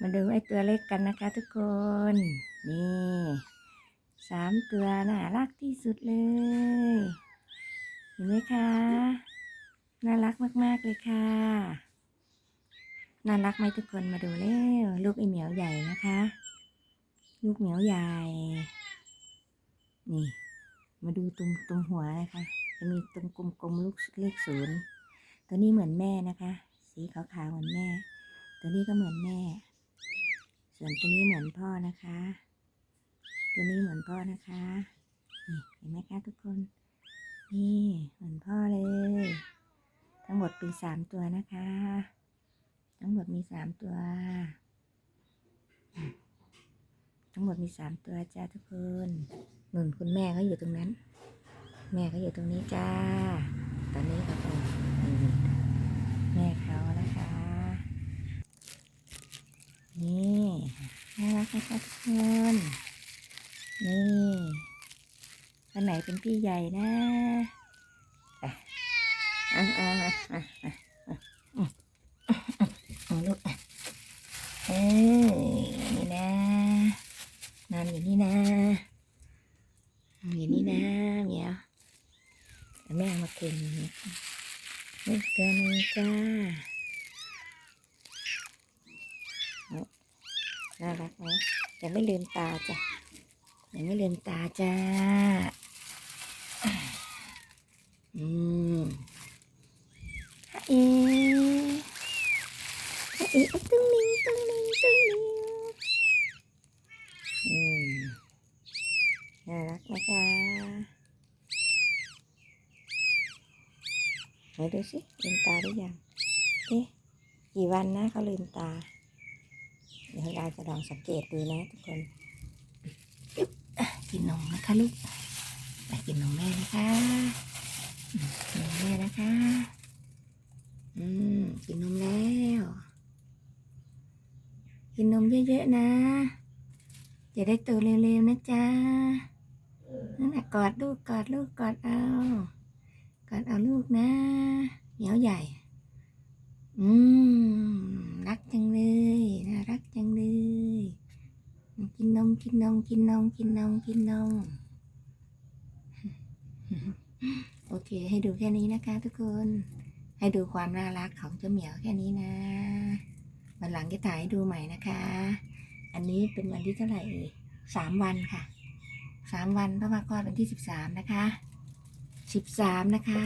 มาดูไอ้ตัวเล็กกันนะคะทุกคน นี่สามตัวน่ารักที่สุดเลย เห็นไหมคะ น่ารักมาก ๆ เลยค่ะ น่ารักไหมทุกคนมาดูเร็วลูกไอเหมียวใหญ่นะคะ ลูกเหมียวใหญ่ นี่ มาดูตรงตรงหัวนะคะ จะมีตรงกลมๆลูกเลขศูนย์ตัวนี้เหมือนแม่นะคะ สีขาวๆเหมือนแม่ ตัวนี้ก็เหมือนแม่ ส่วนตัวนี้เหมือนพ่อนะคะ ตัวนี้เหมือนพ่อนะคะนี่เห็นไหมคะทุกคน นี่เหมือนพ่อเลย ทั้งหมดเป็นสามตัวนะคะ ทั้งหมดมีสามตัว ทั้งหมดมีสามตัวจ้าทุกคนหนุนคุณแม่เขาอยู่ตรงนั้น แม่เขาอยู่ตรงนี้จ้า ตอนนี้เขาก็นี่แม่ นะคะทุกคนนี่อันไหนเป็นพี่ใหญ่นะอะอะอะอะอะาลูกอะเออนี่นะนอนอย่างนี้นะอย่างนี้นะเมียวแม่มาเก็บนี่ตัวนึงจ้า น่ารักไหมยังไม่ลืมตาจ้ะยังไม่ลืมตาจ้า อืมฮะเอ๋ฮะเอ๋อะตึ้งลิงตึ้งลิงตึ้งลิงอืมน่ารักนะคะไหนดูสิลืมตาหรือยังเอ๊ะกี่วันนะเขาลืมตา ดี๋ยวเราจะลองสังเกตดูนะทุกคน กินนมนะคะลูกไปกินนมแม่นะคะกินนมแม่นะคะ อืม กินนมแล้ว กินนมเยอะๆนะจะได้โตเร็วๆนะจ๊ะนั่นแหละกอดลูกกอดลูกกอดเอากอดเอาลูกนะเหนียวใหญ่ อืม นนมกินนมกินนมกินนมกินนมโอเค ให้ดูแค่นี้นะคะ ทุกคน ให้ดูความน่ารักของเจ้าเหมียวแค่นี้นะวันหลังจะถ่ายให้ดูใหม่นะคะ อันนี้เป็นวันที่เท่าไหร่สามวันค่ะสามวันพระว่าคลอดวันที่สิบสามนะคะสิบสามนะคะ